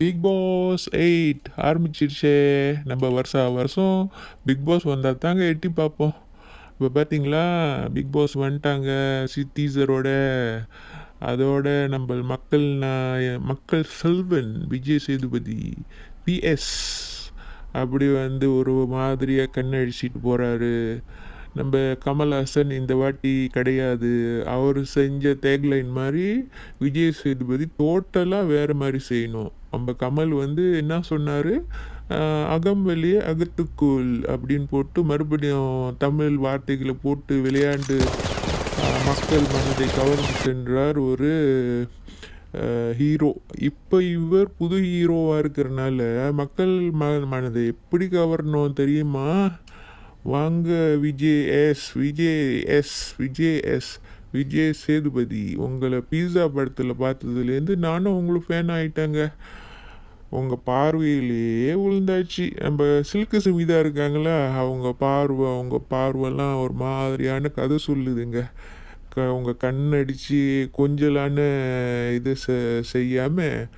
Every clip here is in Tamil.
Big Boss eight ஆரம்பிச்சிருச்சே. நம்ம வருஷா வருஷம் பிக் பாஸ் வந்தால் தாங்க எட்டி பார்ப்போம் இப்போ பார்த்தீங்களா பிக் பாஸ் வந்துட்டாங்க சி டீசரோட அதோட நம்ம மக்கள் மக்கள் செல்வன் விஜய் சேதுபதி பிஎஸ் அப்படி வந்து ஒரு மாதிரியாக கண்ணடிச்சிட்டு போகிறாரு நம்ம கமல்ஹாசன் இந்த வாட்டி கிடையாது. அவர் செஞ்ச தேக்லைன் மாதிரி விஜய் சேதுபதி டோட்டலாக வேறு மாதிரி செய்யணும். நம்ம கமல் வந்து என்ன சொன்னார்? அகம் வெளியே அகத்துக்குள் அப்படின்னு போட்டு மறுபடியும் தமிழ் வார்த்தைகளை போட்டு விளையாண்டு மக்கள் மனதை கவர்ந்து சென்றார் ஒரு ஹீரோ இப்போ இவர் புது ஹீரோவாக இருக்கிறனால மக்கள் ம மனதை எப்படி கவரணும் தெரியுமா? வாங்க Vijay S Vijay S Vijay S Vijay Sethupathi. உங்களை பீஸா படத்தில் பார்த்ததுலேருந்து நானும் உங்களுக்கு ஃபேன் ஆகிட்டேங்க உங்கள் பார்வையிலேயே விழுந்தாச்சு நம்ம சில்கு சுமிதா இருக்காங்களா? அவங்க பார்வை அவங்க பார்வைலாம் ஒரு மாதிரியான கதை சொல்லுதுங்க. க உங்கள் கண்ணடிச்சு கொஞ்சலான இது செ செய்யாமல்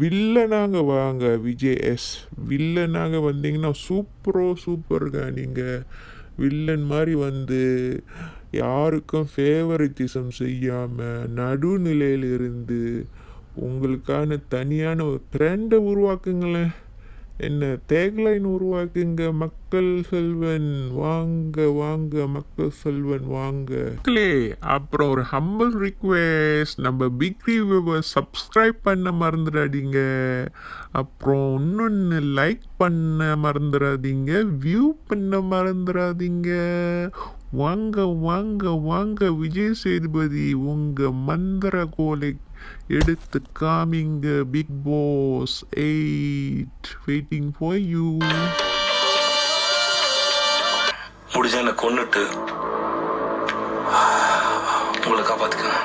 வில்லனாக வாங்க விஜய் எஸ். வில்லனாக வந்தீங்கன்னா சூப்பரோ சூப்பருங்க நீங்கள் வில்லன் மாதிரி வந்து யாருக்கும் ஃபேவரட்டிசம் செய்யாமல் நடுநிலையிலிருந்து இருந்து உங்களுக்கான தனியான ஒரு ட்ரெண்டை உருவாக்குங்களேன். என்ன தேக்லைன் உருவாக்குங்க. மக்கள் செல்வன் வாங்க வாங்க மக்கள் செல்வன் வாங்க. மக்களே அப்புறம் ஒரு ஹம்பிள் ரிக்வெஸ்ட் நம்ம பிக் ரிவ்யூவை சப்ஸ்கிரைப் பண்ண மறந்துடாதீங்க. அப்புறம் இன்னொன்று லைக் பண்ண மறந்துடாதீங்க. வியூ பண்ண மறந்துடாதீங்க. வாங்க வாங்க வாங்க விஜய் சேதுபதி உங்கள் மந்திர கோலை எடுத்து காமிங்க Bigg Boss eight waiting for you முடிஞ்ச என்னை கொண்டுட்டு உங்களை காப்பாத்துக்கங்க